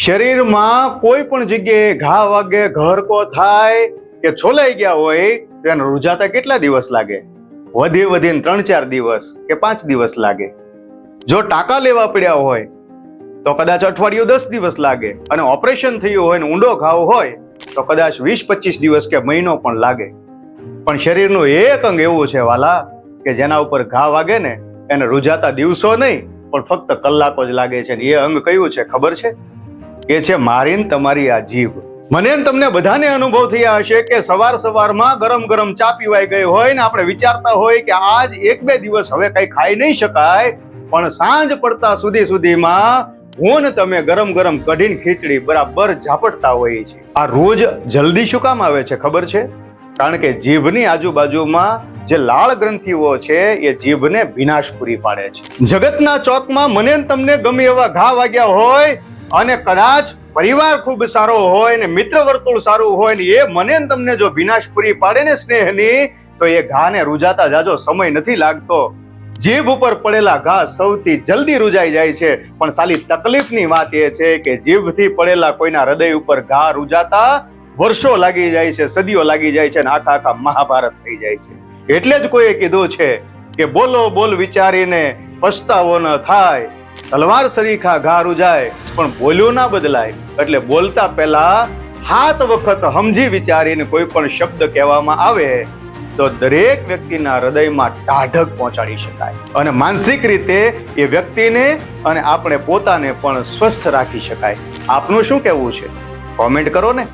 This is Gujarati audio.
શરીરમાં કોઈ પણ જગ્યાએ ઘા વાગે, ઘરકો થાય કે છોલાઈ ગયા હોય, તો એને રૂજાતા કેટલા દિવસ લાગે? વધે વધીને ત્રણ ચાર દિવસ કે પાંચ દિવસ લાગે. જો ટાંકા લેવા પડ્યા હોય, તો કદાચ અઠવાડિયું દસ દિવસ લાગે. અને ઓપરેશન થયું હોય ને ઊંડો ઘાવ હોય, તો કદાચ વીસ પચીસ દિવસ કે મહિનો પણ લાગે. પણ શરીરનું એક અંગ એવું છે વાલા કે જેના ઉપર ઘા વાગે ને, એને રૂજાતા દિવસો નહીં, પણ ફક્ત કલાકો જ લાગે છે. એ અંગ કયું છે? ખબર છે? એ છે, મારીને તમારી આ જીભ. મને તમને બધાને અનુભવ થયા હશે કે સવાર સવારમાં ગરમ ગરમ ચા પીવાઈ ગઈ હોય ને આપણે વિચારતા હોય કે આજ એક બે દિવસ હવે કઈ ખાઈ નહીં શકાય, પણ સાંજ પડતા સુધી સુધીમાં હું ને તમે ગરમ ગરમ કઢીને ખીચડી બરાબર ઝાપટતા હોઈએ છીએ. આ રોજ જલ્દી શું કામ આવે છે, ખબર છે? કારણ કે જીભની આજુબાજુમાં જે લાળ ગ્રંથિઓ છે, એ જીભને વિનાશ પૂરી પાડે છે. જગતના ચોકમાં મને તમને ગમે એવા ઘા વાગ્યા હોય અને કદાચ પરિવાર ખૂબ સારો હોય ને મિત્ર વર્તુળ સારું હોય ને એ મને તમને જો વિનાશ પૂરી પાડે ને સ્નેહની, તો એ ઘાને રૂજાતા જાજો, સમય નથી લાગતો. જીભ ઉપર પડેલા ઘા સૌથી જલ્દી રૂજાઈ જાય છે. પણ સાલી તકલીફની વાત એ છે કે જીભથી પડેલા કોઈના હૃદય ઉપર ઘા રૂજાતા વર્ષો લાગી જાય છે, સદીઓ લાગી જાય છે અને આખા આખા મહાભારત થઈ જાય છે. એટલે જ કોઈએ કીધું છે કે બોલો બોલ વિચારીને પસ્તાવો ન થાય. તલવાર સરીખા ઘા રૂજાય પણ બોલ્યું ના બદલાય. એટલે બોલતા પહેલા હાથ વખત સમજી વિચારીને કોઈ પણ શબ્દ કહેવામાં આવે, તો દરેક વ્યક્તિના હૃદયમાં ટાઢક પહોંચાડી શકાય. અને માનસિક રીતે એ વ્યક્તિને અને આપણે પોતાને પણ સ્વસ્થ રાખી શકાય. આપનું શું કહેવું છે? કોમેન્ટ કરો ને.